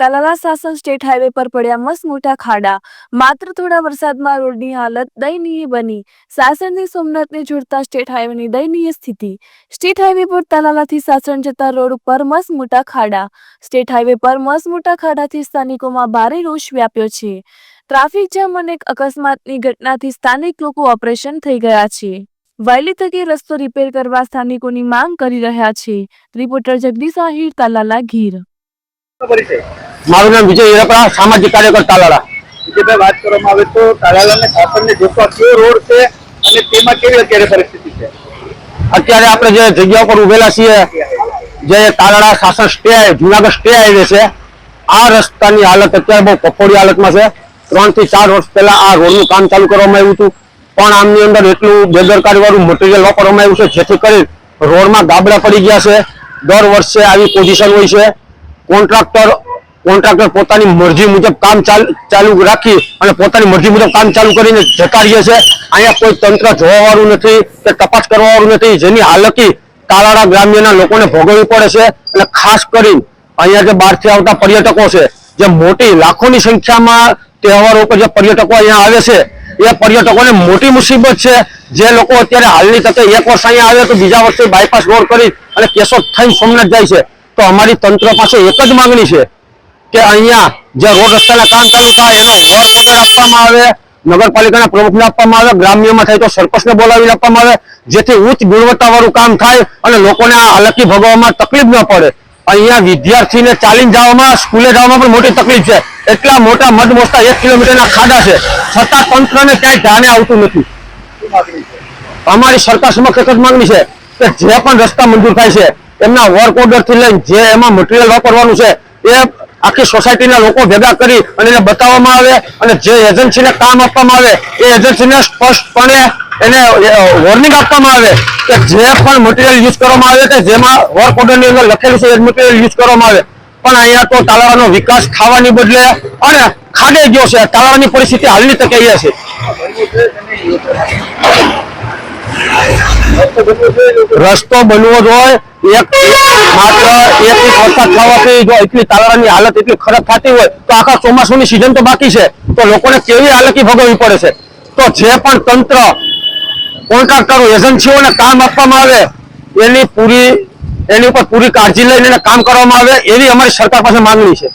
Talala Sasan state highway પર પડ્યા મસ્ત મોટા ખાડા. માત્ર થોડા વરસાદમાં રોડની હાલત દયનીય બની. સાસણથી સોમનાથને જોડતા સ્ટેટ હાઈવેની દયનીય સ્થિતિ. સ્ટેટ હાઈવે પર તાલાલાથી સાસણ જતા રોડ ઉપર મસ્ત મોટા ખાડા. સ્ટેટ હાઈવે પર મસ્ત મોટા ખાડાથી સ્થાનિકોમાં ભારે રોષ વ્યાપ્યો છે. ટ્રાફિક જામ અને અકસ્માતની ઘટનાથી સ્થાનિક લોકો ઓપરેશન થઈ ગયા છે. વહેલી તકે રસ્તો રિપેર કરવા સ્થાનિકોની માંગ કરી રહ્યા છે. રિપોર્ટર જગદીશ આહિર, તાલાલા ગીર. મારું નામ વિજય હિરપરા સામાજિક કાર્યકર તાલાળા. વિજયભાઈ વાત કરવામાં આવે તો તાલાળાને સાસણને જોતો કયો રોડ છે અને તેમાં કેવી અત્યારે પરિસ્થિતિ છે? અત્યારે આપણે જે જગ્યા ઉપર ઉભેલા છીએ જે તાલાળા શાસન સ્ટે જુનાગઢ સ્ટે હાઈવે છે આ રસ્તાની હાલત અત્યારે બહુ કફોડી હાલતમાં છે. ત્રણથી ચાર વર્ષ પહેલા આ રોડનું કામ ચાલુ કરવામાં આવ્યું હતું પણ આમની અંદર એટલું બેદરકારી વાળું મટીરિયલ વાપરવામાં આવ્યું છે જેથી કરી રોડમાં ગાબડા પડી ગયા છે. દર વર્ષે આવી પોઝિશન હોય છે. કોન્ટ્રાક્ટર કોન્ટ્રાક્ટર પોતાની મરજી મુજબ કામ ચાલ- રાખી અને પોતાની મરજી મુજબ કામ ચાલુ કરીને જતા રહીએ છે. અહીંયા કોઈ તંત્ર જોવાવાળું નથી કે તપાસ કરવા વાળું નથી. જેની હાલકી તાલાળા ગ્રામ્યના લોકોને ભોગવવી પડે છે અને ખાસ કરીને અહીંયા જે બહારથી આવતા પર્યટકો છે, જે મોટી લાખોની સંખ્યામાં તહેવારો ઉપર જે પર્યટકો અહીંયા આવે છે, એ પર્યટકોને મોટી મુસીબત છે. જે લોકો અત્યારે હાલની તકે એક વર્ષ અહીંયા આવે તો બીજા વર્ષે બાયપાસ રોડ કરી અને કેશોદ થઈને સોમનાથ જાય છે. તો અમારી તંત્ર પાસે એક જ માંગણી છે કે અહીંયા જે રોડ રસ્તાના કામ ચાલુ થાય, એનો વર્ક ઓર્ડર આપવામાં આવે, નગરપાલિકાના પ્રમુખને આપવામાં આવે, ગ્રામ્યમાં થાય તો સરપંચને બોલાવી આપવામાં આવે, જેથી ઉચ્ચ ગુણવત્તાવાળું કામ થાય અને લોકોને આ હાલકી ભોગવવામાં તકલીફ ન પડે. અહીંયા વિદ્યાર્થીને ચાલીને જવામાં, સ્કૂલે જવામાં પણ મોટી તકલીફ છે. એટલા મોટા મધ મોસ્તા એક કિલોમીટરના ખાડા છે. છતાં તંત્રને ક્યાંય ધ્યાને આવતું નથી. અમારી સરકાર સમક્ષ એક જ માંગણી છે કે જે પણ રસ્તા મંજૂર થાય છે, એમના વર્ક ઓર્ડરથી લઈને જે એમાં મટીરિયલ વાપરવાનું છે, એ આખી સોસાયટીના લોકો ભેગા કરી અને એને બતાવવામાં આવે અને જે એજન્સીને કામ આપવામાં આવે, એ એજન્સીને સ્પષ્ટપણે એને વોર્નિંગ આપવામાં આવે કે જે પણ મટીરિયલ યુઝ કરવામાં આવે કે જેમાં વર્ક ઓર્ડરની અંદર લખેલું છે એ મટીરિયલ યુઝ કરવામાં આવે. પણ અહીંયા તો તાલાવાનો વિકાસ ખાવાની બદલે અને ખાડે ગયો છે. તાલાવાની પરિસ્થિતિ હાલની તકે છે. રસ્તો બનવો છે અને લોકો રસ્તો બનવો જ હોય એક માત્ર એક ઇંચ વરસાદ થવાથી જો એટલી તાલાળાની હાલત એટલી ખરાબ થતી હોય, તો આખા ચોમાસુની સિઝન તો બાકી છે. તો લોકોને કેવી હાલકી ભોગવવી પડે છે? તો જે પણ તંત્ર કોન્ટ્રાક્ટરો એજન્સીઓને કામ આપવામાં આવે, એની પૂરી, એની ઉપર પૂરી કાળજી લઈને કામ કરવામાં આવે, એવી અમારી સરકાર પાસે માંગણી છે.